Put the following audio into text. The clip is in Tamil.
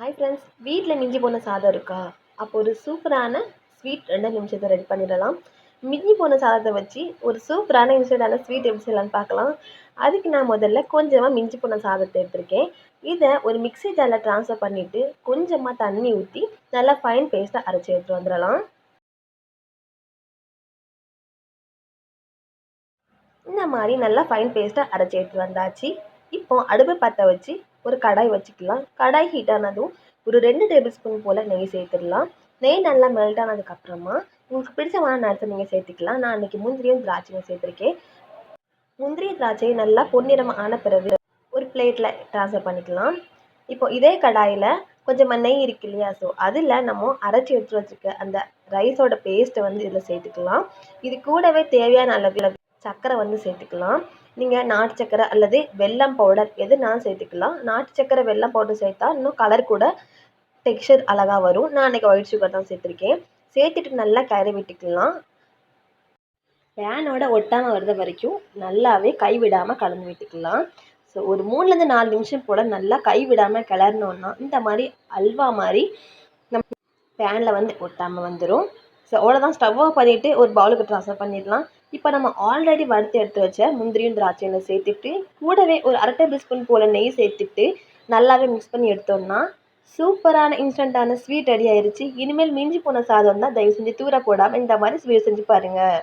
ஹாய் ஃப்ரெண்ட்ஸ் வீட்டில் மிஞ்சி போன சாதம் இருக்கா? அப்போ ஒரு சூப்பரான ஸ்வீட் ரெண்டு நிமிஷத்தை ரெடி பண்ணிடலாம். மிஞ்சி போன சாதத்தை வச்சு ஒரு சூப்பரான இன்ஸ்டன்டான ஸ்வீட் எப்படி செய்யலாம்னு பார்க்கலாம். அதுக்கு நான் முதல்ல கொஞ்சமாக மிஞ்சி போன சாதத்தை எடுத்திருக்கேன். இதை ஒரு மிக்ஸி ஜாரில் ட்ரான்ஸ்ஃபர் பண்ணிவிட்டு கொஞ்சமாக தண்ணி ஊற்றி நல்லா ஃபைன் பேஸ்ட்டாக அரைச்சி எடுத்துகிட்டு வந்துடலாம். இந்த மாதிரி நல்லா ஃபைன் பேஸ்ட்டாக அரைச்சி எடுத்துகிட்டு வந்தாச்சு. இப்போ அடுப்பு பற்ற வச்சு ஒரு கடாய் வச்சுக்கலாம். கடாய் ஹீட் ஆனதும் ஒரு ரெண்டு டேபிள் ஸ்பூன் போல் நெய் சேர்த்துடலாம். நெய் நல்லா மெல்ட் ஆனதுக்கப்புறமா உங்களுக்கு பிடிச்சமான நேரத்தை நீங்கள் சேர்த்துக்கலாம். நான் அன்றைக்கி முந்திரியும் திராட்சையும் சேர்த்துருக்கேன். முந்திரி திராட்சையை நல்லா பொன்னிறம் ஆன பிறகு ஒரு பிளேட்டில் ட்ரான்ஸ்ஃபர் பண்ணிக்கலாம். இப்போ இதே கடாயில் கொஞ்சமாக நெய் இருக்கு இல்லையா? ஸோ அதில் நம்ம அரைச்சி எடுத்து வச்சுருக்க அந்த ரைஸோட பேஸ்ட்டை வந்து இதில் சேர்த்துக்கலாம். இது கூடவே தேவையான அளவில் சர்க்கரை வந்து சேர்த்துக்கலாம். நீங்கள் நாட்டு சக்கரை அல்லது வெல்லம் பவுடர் எதுனாலும் சேர்த்துக்கலாம். நாட்டு சக்கரை வெல்லம் பவுடர் சேர்த்தா இன்னும் கலர் கூட டெக்ஸ்சர் அழகாக வரும். நான் அன்றைக்கி ஒயிட் சுகர் தான் சேர்த்துருக்கேன். சேர்த்துட்டு நல்லா கிளறி விட்டுக்கலாம். பேனோட ஒட்டாமல் வர்றது வரைக்கும் நல்லாவே கைவிடாமல் கலந்து விட்டுக்கலாம். ஸோ ஒரு மூணுலேருந்து நாலு நிமிஷம் போல் நல்லா கைவிடாமல் கிளறினோன்னா இந்த மாதிரி அல்வா மாதிரி நம்ம பேனில் வந்து ஒட்டாமல் வந்துடும் ஸோ அவ்வளோதான் ஸ்டவ் ஆஃப் பண்ணிவிட்டு ஒரு பவுலுக்கு ட்ரான்ஸ்ஃபர் பண்ணிடலாம். இப்போ நம்ம ஆல்ரெடி வறுத்து எடுத்து வச்ச முந்திரியும் திராட்சையும் சேர்த்துட்டு கூடவே ஒரு அரை டேபிள் ஸ்பூன் போல் நெய் சேர்த்துட்டு நல்லாவே மிக்ஸ் பண்ணி எடுத்தோம்னா சூப்பரான இன்ஸ்டண்ட்டான ஸ்வீட் ரெடி ஆயிடுச்சு இனிமேல் மிஞ்சி போன சாதம் தான் தயவு செஞ்சு தூர போடாமல் இந்த மாதிரி ஸ்வீட் செஞ்சு பாருங்கள்